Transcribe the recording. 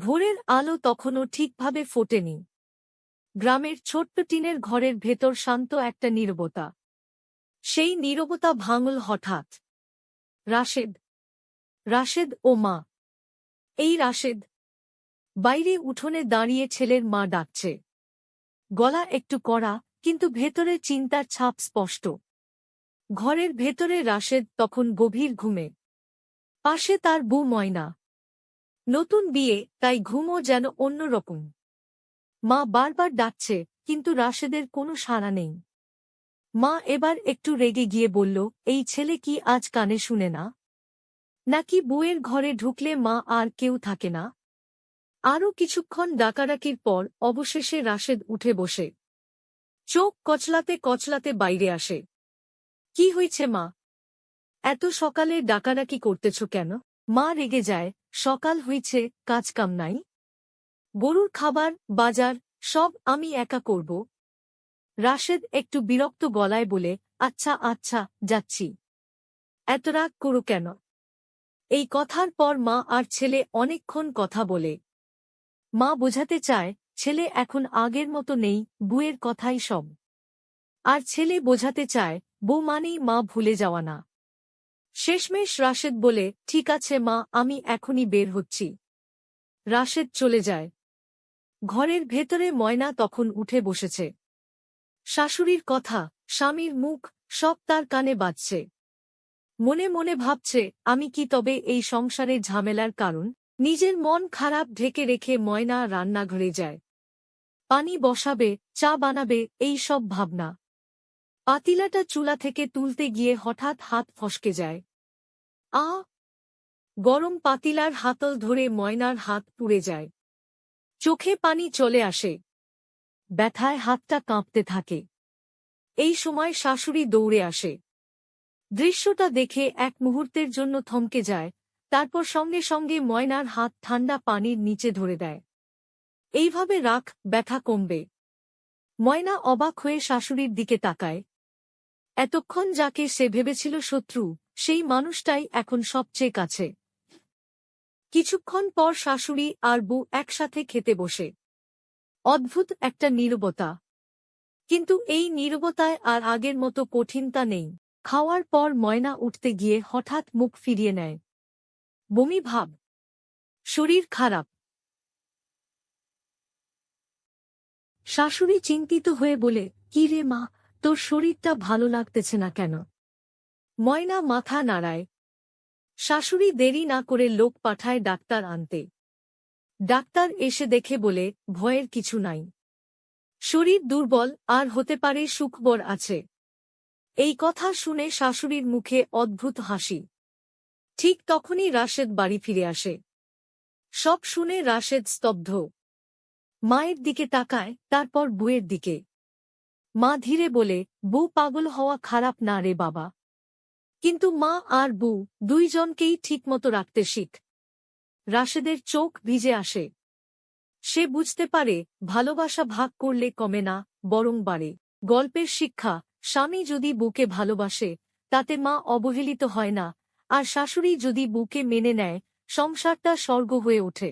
ভোরের আলো তখনও ঠিকভাবে ফোটেনি। গ্রামের ছোট্ট টিনের ঘরের ভেতর শান্ত একটা নীরবতা। সেই নীরবতা ভাঙল হঠাৎ। রাশেদ। রাশেদ ও মা। এই রাশেদ। বাইরে উঠোনে দাঁড়িয়ে ছেলের মা ডাকছে। গলা একটু কড়া, কিন্তু ভেতরে চিন্তার ছাপ স্পষ্ট। ঘরের ভেতরে রাশেদ তখন গভীর ঘুমে। পাশে তার বউ ময়না। নতুন বিয়ে, তাই ঘুমও যেন অন্যরকম। মা বারবার ডাকছে, কিন্তু রাশেদের কোনো সাড়া নেই। মা এবার একটু রেগে গিয়ে বলল, এই ছেলে কি আজ কানে শুনে না? নাকি বুয়ের ঘরে ঢুকলে মা আর কেউ থাকে না? আরও কিছুক্ষণ ডাকাডাকির পর অবশেষে রাশেদ উঠে বসে। চোখ কচলাতে কচলাতে বাইরে আসে। কি হয়েছে মা? এত সকালে ডাকাডাকি করতেছ কেন? মা রেগে যায় সকাল হইছে কাজকাম নাই। গরুর খাবার, বাজার, সব আমি একা করব। রাশেদ একটু বিরক্ত গলায় বলে আচ্ছা আচ্ছা যাচ্ছি। এত রাগ করো কেন? এই কথার পর মা আর ছেলে অনেকক্ষণ কথা বলে। মা বোঝাতে চায়, ছেলে এখন আগের মতো নেই, বুয়ের কথাই সব। আর ছেলে বোঝাতে চায়, বউ মানেই মা ভুলে যাওয়া না। শেষমেশ রাশেদ বলে, ঠিক আছে মা, আমি এখনই বের হচ্ছি। রাশেদ চলে যায়। ঘরের ভেতরে ময়না তখন উঠে বসেছে। শাশুড়ির কথা, স্বামীর মুখ, সব তার কানে বাজছে। মনে মনে ভাবছে, আমি কি তবে এই সংসারে ঝামেলার কারণ? নিজের মন খারাপ ঢেকে রেখে ময়না রান্নাঘরে যায়। পানি বসাবে, চা বানাবে, এই সব ভাবনা। পাতিলাটা চুলা থেকে তুলতে গিয়ে হঠাৎ হাত ফসকে যায়। আ গরম পাতিলার হাতল ধরে ময়নার হাত পুড়ে যায়। চোখে পানি চলে আসে। ব্যথায় হাতটা কাঁপতে থাকে। এই সময় শাশুড়ি দৌড়ে আসে। দৃশ্যটা দেখে এক মুহূর্তের জন্য থমকে যায়, তারপর সঙ্গে সঙ্গে ময়নার হাত ঠান্ডা পানির নিচে ধরে দেয়। এইভাবে রাখ, ব্যথা কমবে। ময়না অবাক হয়ে শাশুড়ির দিকে তাকায়। এতক্ষণ যাকে সে ভেবেছিল শত্রু সেই মানুষটাই এখন সবচেয়ে কাছে। কিছুক্ষণ পর শাশুড়ি আর বউ একসাথে খেতে বসে। অদ্ভুত একটা নীরবতা। কিন্তু এই নীরবতায় আর আগের মতো কঠিনতা নেই। খাওয়ার পর ময়না উঠতে গিয়ে হঠাৎ মুখ ফিরিয়ে নেয়। বমি ভাব। শরীর খারাপ। শাশুড়ি চিন্তিত হয়ে বলে, কি রে মা, তোর শরীরটা ভালো লাগতেছে না কেন? ময়না মাথা নাড়ায়। শাশুড়ি দেরি না করে লোক পাঠায় ডাক্তার আনতে। ডাক্তার এসে দেখে বলে, ভয়ের কিছু নাই। শরীর দুর্বল, আর হতে পারে সুখবর আছে। এই কথা শুনে শাশুড়ির মুখে অদ্ভুত হাসি। ঠিক তখনই রাশেদ বাড়ি ফিরে আসে। সব শুনে রাশেদ স্তব্ধ। মায়ের দিকে তাকায়, তারপর বুয়ের দিকে। মা ধীরে বলে, বউ পাগল হওয়া খারাপ না রে বাবা। কিন্তু মা আর বউ দুইজনকেই ঠিকমতো রাখতে শিখ। রাশেদের চোখ ভিজে আসে। সে বুঝতে পারে ভালোবাসা ভাগ করলে কমে না, বরং বাড়ে। গল্পের শিক্ষা, স্বামী যদি বুকে ভালোবাসে, তাতে মা অবহেলিত হয় না, আর শাশুড়ি যদি বুকে মেনে নেয়, সংসারটা স্বর্গ হয়ে ওঠে।